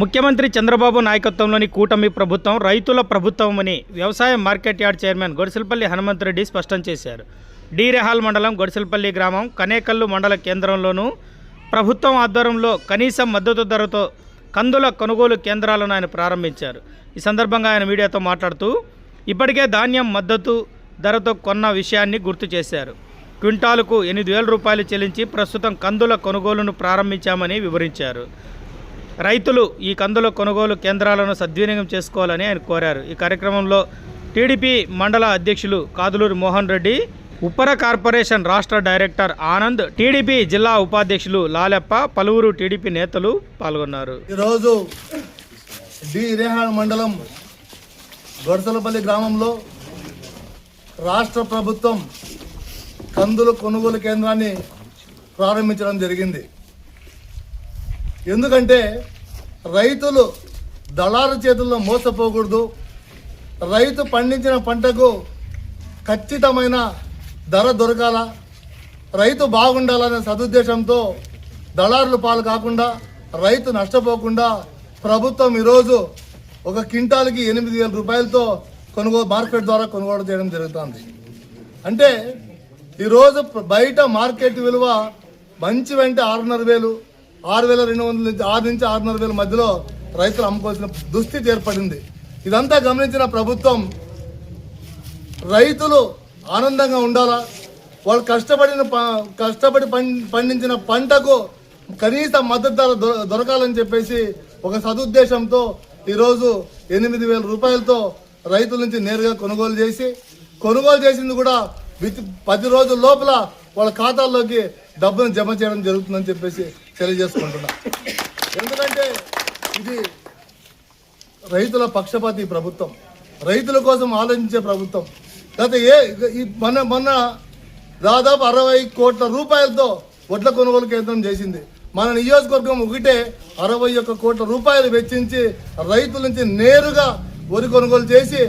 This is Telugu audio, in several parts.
ముఖ్యమంత్రి చంద్రబాబు నాయకత్వంలోని కూటమి ప్రభుత్వం రైతుల ప్రభుత్వమని వ్యవసాయ market yard chairman Godisalapalli Hanumanthareddy స్పష్టం చేశారు. డీరెహాల్ మండలం గొడిసెలపల్లి గ్రామం కనేకల్లు మండల కేంద్రంలోనూ ప్రభుత్వం ఆధ్వర్యంలో కనీసం మద్దతు ధరతో కందుల కొనుగోలు కేంద్రాలను ఆయన ప్రారంభించారు. ఈ సందర్భంగా ఆయన మీడియాతో మాట్లాడుతూ ఇప్పటికే ధాన్యం మద్దతు ధరతో కొన్న విషయాన్ని గుర్తు చేశారు. క్వింటాలకు ఎనిమిది వేల రూపాయలు చెల్లించి ప్రస్తుతం కందుల కొనుగోలును ప్రారంభించామని వివరించారు. రైతులు ఈ కందుల కొనుగోలు కేంద్రాలను సద్వినియోగం చేసుకోవాలని ఆయన కోరారు. ఈ కార్యక్రమంలో టీడీపీ మండల అధ్యక్షులు కాదులూరు మోహన్ రెడ్డి ఉప్పర కార్పొరేషన్ రాష్ట్ర డైరెక్టర్ ఆనంద్ టీడీపీ జిల్లా ఉపాధ్యక్షులు లాలెప్ప పలువురు టీడీపీ నేతలు పాల్గొన్నారు. ఈరోజు డి రేహాన్ మండలం గొడసలపల్లి గ్రామంలో రాష్ట్ర ప్రభుత్వం కందుల కొనుగోలు కేంద్రాన్ని ప్రారంభించడం జరిగింది. ఎందుకంటే రైతులు దళారు చేతుల్లో మోసపోకూడదు. రైతు పండించిన పంటకు ఖచ్చితమైన ధర దొరకాల? రైతు బాగుండాలనే సదుద్దేశంతో దళారులు పాలు కాకుండా రైతు నష్టపోకుండా ప్రభుత్వం ఈరోజు ఒక క్వింటాల్కి ఎనిమిది వేల రూపాయలతో కొనుగోలు మార్కెట్ ద్వారా కొనుగోలు చేయడం జరుగుతుంది. అంటే ఈరోజు బయట మార్కెట్ విలువ మంచి వెంట ఆరున్నర వేలు ఆరు వేల రెండు వందల నుంచి ఆరు నుంచి ఆరున్నర వేల మధ్యలో రైతులు అమ్ముకోవాల్సిన దుస్థితి ఏర్పడింది. ఇదంతా గమనించిన ప్రభుత్వం రైతులు ఆనందంగా ఉండాలా? వాళ్ళు కష్టపడిన ప- కష్టపడి పండించిన పంటకు కనీస మద్దతు ధర దొ- దొరకాలని చెప్పేసి ఒక సదుద్దేశంతో ఈరోజు ఎనిమిది వేల రూపాయలతో రైతుల నుంచి నేరుగా కొనుగోలు చేసి కొనుగోలు చేసింది కూడా విత్ పది రోజుల లోపల వాళ్ళ ఖాతాల్లోకి డబ్బును జమ చేయడం జరుగుతుందని చెప్పేసి తెలియజేసుకుంటున్నా. ఎందుకంటే ఇది రైతుల పక్షపాతి ప్రభుత్వం. రైతుల కోసం ఆలోచించే ప్రభుత్వం. గత ఏ ఈ మొన్న మొన్న దాదాపు అరవై కోట్ల రూపాయలతో వడ్ల కొనుగోలు కేంద్రం చేసింది. మన నియోజకవర్గం ఒకటే అరవై ఒక్క కోట్ల రూపాయలు వెచ్చించి రైతుల నుంచి నేరుగా వరి కొనుగోలు చేసి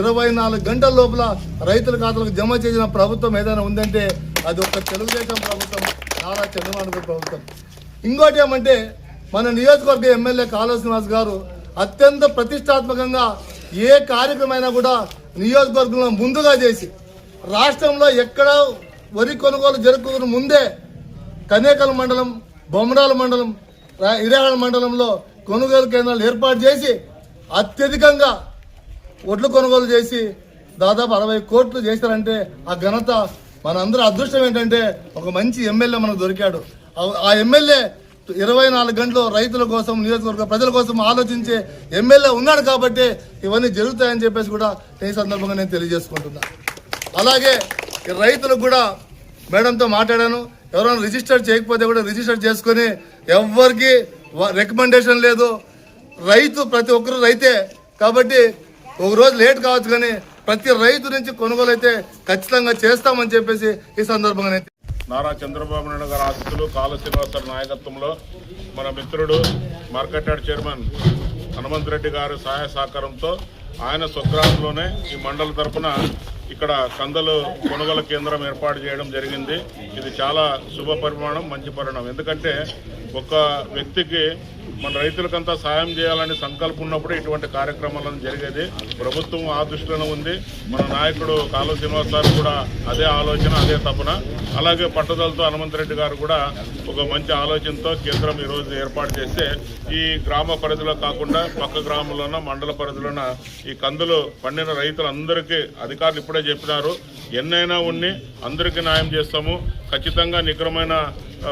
ఇరవై నాలుగు గంటల లోపల రైతుల ఖాతాలకు జమ చేసిన ప్రభుత్వం ఏదైనా ఉందంటే అది ఒక తెలుగుదేశం ప్రభుత్వం నారా చంద్రబాబు ప్రభుత్వం. ఇంకోటి ఏమంటే మన నియోజకవర్గ ఎమ్మెల్యే కాళ శ్రీనివాస్ గారు అత్యంత ప్రతిష్టాత్మకంగా ఏ కార్యక్రమైనా కూడా నియోజకవర్గంలో ముందుగా చేసి రాష్ట్రంలో ఎక్కడ వరి కొనుగోలు జరుపుకున్న ముందే కనేకల్ మండలం బొమ్మరాల మండలం ఇరేహాల మండలంలో కొనుగోలు కేంద్రాలు ఏర్పాటు చేసి అత్యధికంగా ఒడ్లు కొనుగోలు చేసి దాదాపు అరవై కోట్లు చేశారంటే ఆ ఘనత మనందరూ అదృష్టం ఏంటంటే ఒక మంచి ఎమ్మెల్యే మనకు దొరికాడు. ఆ- ఎమ్మెల్యే ఇరవై నాలుగు గంటలు రైతుల కోసం నియోజకవర్గ ప్రజల కోసం ఆలోచించే ఎమ్మెల్యే ఉన్నాడు కాబట్టి ఇవన్నీ జరుగుతాయని చెప్పేసి కూడా ఈ సందర్భంగా నేను తెలియజేసుకుంటున్నా. అలాగే రైతులకు కూడా మేడంతో మాట్లాడాను. ఎవరైనా రిజిస్టర్ చేయకపోతే కూడా రిజిస్టర్ చేసుకొని ఎవరికి రికమెండేషన్ లేదు. రైతు ప్రతి ఒక్కరు రైతే కాబట్టి ఒక రోజు లేట్ కావచ్చు కానీ ప్రతి రైతు నుంచి కొనుగోలు అయితే ఖచ్చితంగా చేస్తామని చెప్పేసి ఈ సందర్భంగా నారా చంద్రబాబు నాయుడు గారి ఆస్తులు కాల శ్రీనివాసరావు నాయకత్వంలో మన మిత్రుడు మార్కెట్యార్డ్ చైర్మన్ హనుమంత్ రెడ్డి గారి సహాయ సహకారంతో ఆయన స్వగ్రామంలోనే ఈ మండల తరఫున ఇక్కడ కందలు కొనుగోలు కేంద్రం ఏర్పాటు చేయడం జరిగింది. ఇది చాలా శుభ పరిమాణం మంచి పరిణామం. ఎందుకంటే ఒక వ్యక్తికి మన రైతులకంతా సాయం చేయాలని సంకల్పం ఉన్నప్పుడు ఇటువంటి కార్యక్రమాలను జరిగేది. ప్రభుత్వం ఆ దృష్టిలో ఉంది. మన నాయకుడు కాలువ శ్రీనివాస్ గారు కూడా అదే ఆలోచన అదే తపన. అలాగే పట్టుదలతో హనుమంత్ రెడ్డి గారు కూడా ఒక మంచి ఆలోచనతో కేంద్రం ఈరోజు ఏర్పాటు చేస్తే ఈ గ్రామ పరిధిలో కాకుండా పక్క గ్రామంలోన మండల పరిధిలోన ఈ కందులు పండిన రైతులందరికీ అధికారులు ఇప్పుడే చెప్పినారు. ఎన్నైనా ఉన్ని అందరికీ న్యాయం చేస్తాము. ఖచ్చితంగా నిగ్రమైన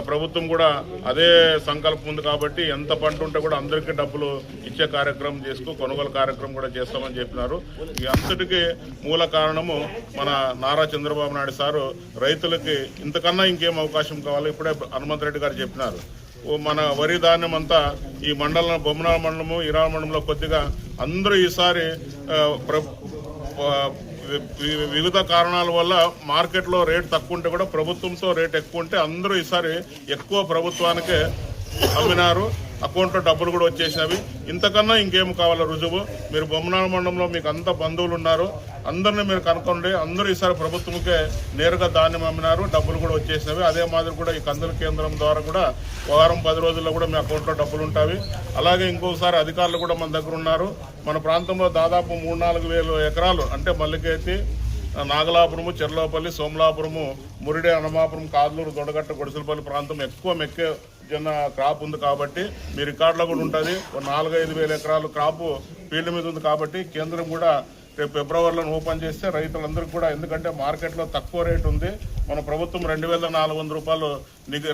ప్రభుత్వం కూడా అదే సంకల్పం ఉంది కాబట్టి ఎంత పంట ఉంటే కూడా అందరికీ డబ్బులు ఇచ్చే కార్యక్రమం చేసుకో కొనుగోలు కార్యక్రమం కూడా చేస్తామని చెప్పినారు. ఈ అంతటికి మూల కారణము మన నారా చంద్రబాబు నాయుడు సారు రైతులకి ఇంతకన్నా ఇంకేం అవకాశం కావాలి? ఇప్పుడే హనుమంత్ రెడ్డి గారు చెప్పినారు. ఓ మన వరి ధాన్యం అంతా ఈ మండలం బొమ్మనాల మండలము ఇరాల మండలంలో కొద్దిగా అందరూ ఈసారి ప్ర- వివిధ కారణాల వల్ల మార్కెట్లో రేట్ తక్కువ ఉంటే కూడా ప్రభుత్వంతో రేట్ ఎక్కువ ఉంటే అందరూ ఈసారి ఎక్కువ ప్రభుత్వానికే అమ్మినారు. అకౌంట్లో డబ్బులు కూడా వచ్చేసినవి. ఇంతకన్నా ఇంకేం కావాలో రుజువు? మీరు బొమ్మనాల మండలంలో మీకు అంత బంధువులు ఉన్నారు. అందరిని మీరు కనుక్కోండి. అందరూ ఈసారి ప్రభుత్వంకే నేరుగా ధాన్యం అమ్మినారు. డబ్బులు కూడా వచ్చేసినవి. అదే మాదిరి కూడా ఈ కందుల కేంద్రం ద్వారా కూడా వారం పది రోజుల్లో కూడా మీ అకౌంట్లో డబ్బులు ఉంటాయి. అలాగే ఇంకోసారి అధికారులు కూడా మన దగ్గర ఉన్నారు. మన ప్రాంతంలో దాదాపు మూడు నాలుగు వేలు ఎకరాలు అంటే మల్లికేతి నాగలాపురము చెర్లోపల్లి సోమలాపురము మురిడే అనమాపురం కాదులూరు దొడగట్ట గొడిసలపల్లి ప్రాంతం ఎక్కువ మెక్కే జొన్న క్రాప్ ఉంది కాబట్టి మీ రికార్డులో కూడా ఉంటుంది. ఒక నాలుగైదు వేల ఎకరాలు క్రాప్ ఫీల్డ్ మీద ఉంది కాబట్టి కేంద్రం కూడా రేపు ఫిబ్రవరిలో ఓపెన్ చేస్తే రైతులందరికీ కూడా ఎందుకంటే మార్కెట్లో తక్కువ రేటు ఉంది. మన ప్రభుత్వం రెండు వేల నాలుగు వందల రూపాయలు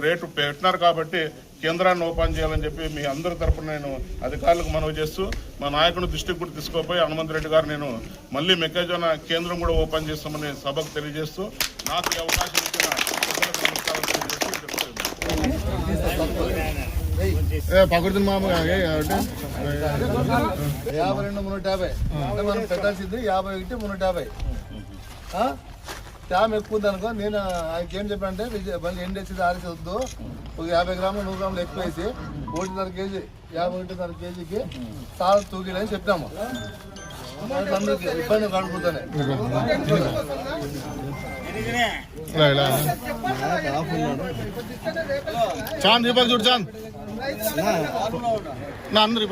రేటు పెట్టినారు కాబట్టి కేంద్రాన్ని ఓపెన్ చేయాలని చెప్పి మీ అందరి తరపున నేను అధికారులకు మనవి చేస్తూ మా నాయకుని దృష్టికి కూడా తీసుకోపోయి హనుమంత్ రెడ్డి గారు నేను మళ్ళీ మెక్కజొన్న కేంద్రం కూడా ఓపెన్ చేస్తామని సభకు తెలియజేస్తూ నాకు అవకాశం ఇచ్చిన పకడుతుంది మామ యాభై రెండు మున్నూట యాభై అంటే మనం పెట్టాల్సింది యాభై ఒకటి మున్నూట యాభై? ట్యామ్ ఎక్కువ ఉంది అనుకో నేను ఆయనకి ఏం చెప్పానంటే మళ్ళీ ఎండ్ వేసి ఆరేసి వద్దు. ఒక యాభై గ్రాములు నూరు గ్రాములు ఎక్కువ వేసి ఒకటిన్నర కేజీ యాభై ఒకటిన్నర కేజీకి తూగిలని చెప్పాము. అందరికి ఇబ్బంది కడుపుతానే చాంద్ దీపక్ చూడు చాంద్ నా అందరు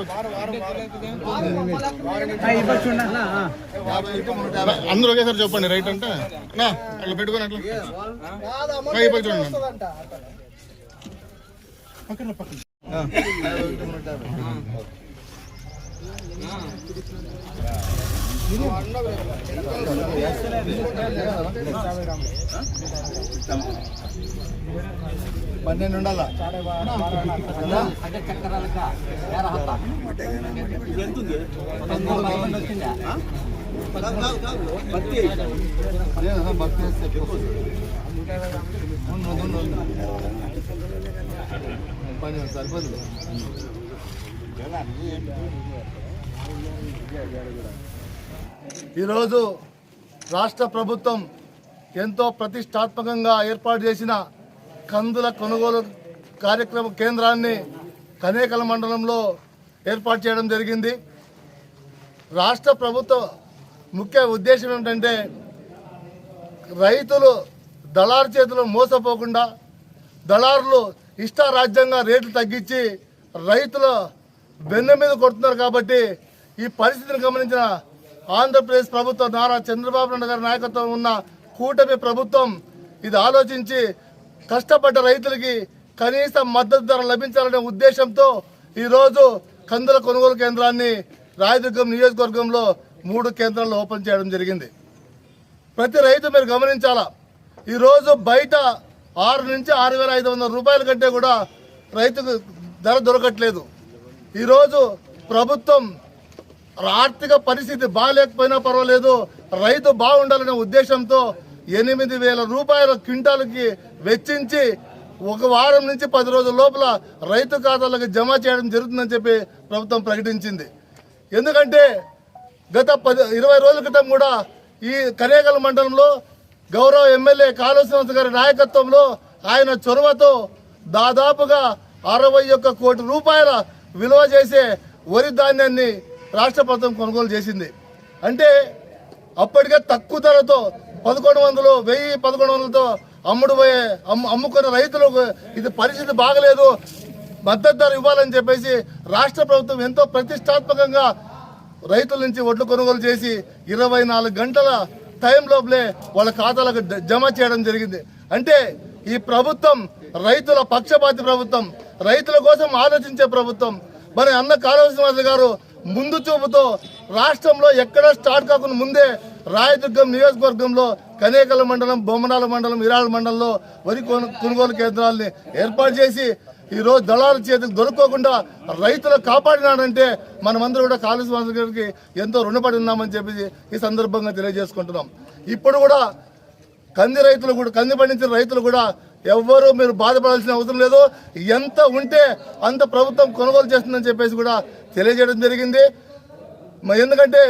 అందరూ ఒకేసారి చెప్పండి రైట్ అంటే. నా అట్లా పెట్టుకొని అట్లా. పక్క చూడండి పక్కన పక్కన. పన్నెండు ఉండాలా? భక్తి చేస్తే పని సరిపోదు ఈరోజు రాష్ట్ర ప్రభుత్వం ఎంతో ప్రతిష్టాత్మకంగా ఏర్పాటు చేసిన కందుల కొనుగోలు కార్యక్రమ కేంద్రాన్ని కనేకల మండలంలో ఏర్పాటు చేయడం జరిగింది. రాష్ట్ర ప్రభుత్వ ముఖ్య ఉద్దేశం ఏమిటంటే రైతులు దళారు చేతిలో మోసపోకుండా దళారులు ఇష్టారాజ్యంగా రేట్లు తగ్గించి రైతుల బెన్న మీద కొడుతున్నారు కాబట్టి ఈ పరిస్థితిని గమనించిన ఆంధ్రప్రదేశ్ ప్రభుత్వం నారా చంద్రబాబు నాయుడు గారి నాయకత్వం ఉన్న కూటమి ప్రభుత్వం ఇది ఆలోచించి కష్టపడ్డ రైతులకి కనీస మద్దతు ధర లభించాలనే ఉద్దేశంతో ఈరోజు కందుల కొనుగోలు కేంద్రాన్ని రాయదుర్గం నియోజకవర్గంలో మూడు కేంద్రాలు ఓపెన్ చేయడం జరిగింది. ప్రతి రైతు మీరు గమనించాలా? ఈరోజు బయట ఆరు నుంచి ఆరు వేల ఐదు వందల రూపాయల కంటే కూడా రైతుకు ధర దొరకట్లేదు. ఈరోజు ప్రభుత్వం ఆర్థిక పరిస్థితి బాగాలేకపోయినా పర్వాలేదు రైతు బాగుండాలనే ఉద్దేశంతో ఎనిమిది వేల రూపాయల క్వింటాల్కి వెచ్చించి ఒక వారం నుంచి పది రోజుల లోపల రైతు ఖాతాలకు జమ చేయడం జరుగుతుందని చెప్పి ప్రభుత్వం ప్రకటించింది. ఎందుకంటే గత పది ఇరవై రోజుల క్రితం కూడా ఈ కనేగల్ మండలంలో గౌరవ ఎమ్మెల్యే కాళేశ్వర గారి నాయకత్వంలో ఆయన చొరవతో దాదాపుగా అరవై ఒక్క కోటి రూపాయల విలువ చేసే వరి ధాన్యాన్ని రాష్ట్ర ప్రభుత్వం కొనుగోలు చేసింది. అంటే అప్పటికే తక్కువ ధరతో పదకొండు వందలు వెయ్యి పదకొండు వందలతో అమ్ముడు పోయే అమ్ము అమ్ముకున్న రైతులకు ఇది పరిస్థితి బాగలేదు. మద్దతు ధర ఇవ్వాలని చెప్పేసి రాష్ట్ర ప్రభుత్వం ఎంతో ప్రతిష్టాత్మకంగా రైతుల నుంచి ఒడ్లు కొనుగోలు చేసి ఇరవై నాలుగు గంటల టైం లోపలే వాళ్ళ ఖాతాలకు జమ చేయడం జరిగింది. అంటే ఈ ప్రభుత్వం రైతుల పక్షపాతి ప్రభుత్వం రైతుల కోసం ఆలోచించే ప్రభుత్వం. మరి అన్న కాళవశ్రీనివాస గారు ముందు చూపుతో రాష్ట్రంలో ఎక్కడ స్టార్ట్ కాకుండా ముందే రాయదుర్గం నియోజకవర్గంలో కనేకల మండలం బొమ్మనాల మండలం ఇరాల మండలంలో వరి కొను- కొనుగోలు కేంద్రాలని ఏర్పాటు చేసి ఈరోజు దళాల చేతికి దొరుకోకుండా రైతులు కాపాడినాడంటే మనమందరూ కూడా కాళేశ్వర గారికి ఎంతో రుణపడి ఉన్నామని చెప్పి ఈ సందర్భంగా తెలియజేసుకుంటున్నాం. ఇప్పుడు కూడా కంది రైతులు కూడా కంది పండించిన రైతులు కూడా ఎవ్వరూ మీరు బాధపడాల్సిన అవసరం లేదు. ఎంత ఉంటే అంత ప్రభుత్వం కొనుగోలు చేస్తుందని చెప్పేసి కూడా తెలియజేయడం జరిగింది. ఎందుకంటే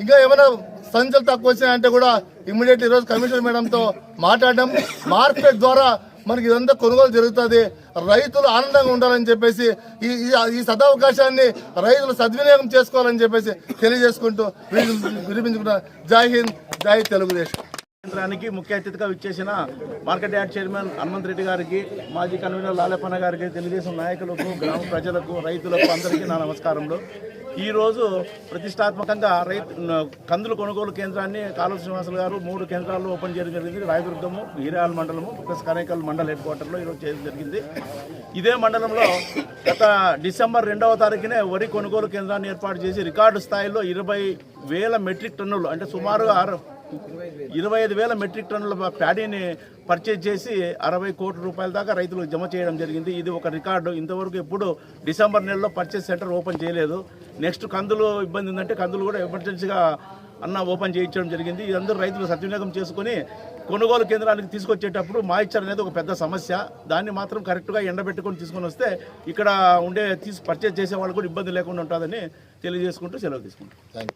ఇంకా ఏమైనా సంచులు తక్కువ వచ్చినాయంటే కూడా ఇమ్మీడియట్ ఈరోజు కమిషనర్ మేడంతో మాట్లాడడం మార్కెట్ ద్వారా మనకి ఇదంతా కొనుగోలు జరుగుతుంది. రైతులు ఆనందంగా ఉండాలని చెప్పేసి ఈ ఈ- సదావకాశాన్ని రైతులు సద్వినియోగం చేసుకోవాలని చెప్పేసి తెలియజేసుకుంటూ వినిపించుకుంటా జై హింద్ జై తెలుగుదేశం. కేంద్రానికి ముఖ్య అతిథిగా విచ్చేసిన market yard chairman Hanumanth Reddy గారికి మాజీ కన్వీనర్ లాలేపన్న గారికి తెలుగుదేశం నాయకులకు గ్రామ ప్రజలకు రైతులకు అందరికీ నా నమస్కారములు. ఈరోజు ప్రతిష్టాత్మకంగా రైతు కందుల కొనుగోలు కేంద్రాన్ని కాలువ శ్రీనివాసులు గారు మూడు కేంద్రాల్లో ఓపెన్ చేయడం జరిగింది. రాయదుర్గము హీరాల మండలము ప్లస్ కనేకల్ మండల హెడ్ క్వార్టర్లో ఈరోజు చేయడం జరిగింది. ఇదే మండలంలో గత డిసెంబర్ రెండవ తారీఖునే వరి కొనుగోలు కేంద్రాన్ని ఏర్పాటు చేసి రికార్డు స్థాయిలో ఇరవై వేల మెట్రిక్ టన్నులు అంటే సుమారుగా ఆరు ఇరవై ఐదు వేల మెట్రిక్ టన్నుల ప్యాడీని పర్చేజ్ చేసి అరవై కోట్ల రూపాయల దాకా రైతులకు జమ చేయడం జరిగింది. ఇది ఒక రికార్డు. ఇంతవరకు ఎప్పుడు డిసెంబర్ నెలలో పర్చేజ్ సెంటర్ ఓపెన్ చేయలేదు. నెక్స్ట్ కందులు ఇబ్బంది ఉందంటే కందులు కూడా ఎమర్జెన్సీగా అన్న ఓపెన్ చేయించడం జరిగింది. ఇదందరూ రైతులు సద్వినియోగం చేసుకుని కొనుగోలు కేంద్రానికి తీసుకొచ్చేటప్పుడు మాయిచ్చర్ అనేది ఒక పెద్ద సమస్య. దాన్ని మాత్రం కరెక్ట్గా ఎండబెట్టుకొని తీసుకొని వస్తే ఇక్కడ ఉండే తీసి పర్చేజ్ చేసే వాళ్ళు కూడా ఇబ్బంది లేకుండా ఉంటుందని తెలియజేసుకుంటూ సెలవు తీసుకుంటాం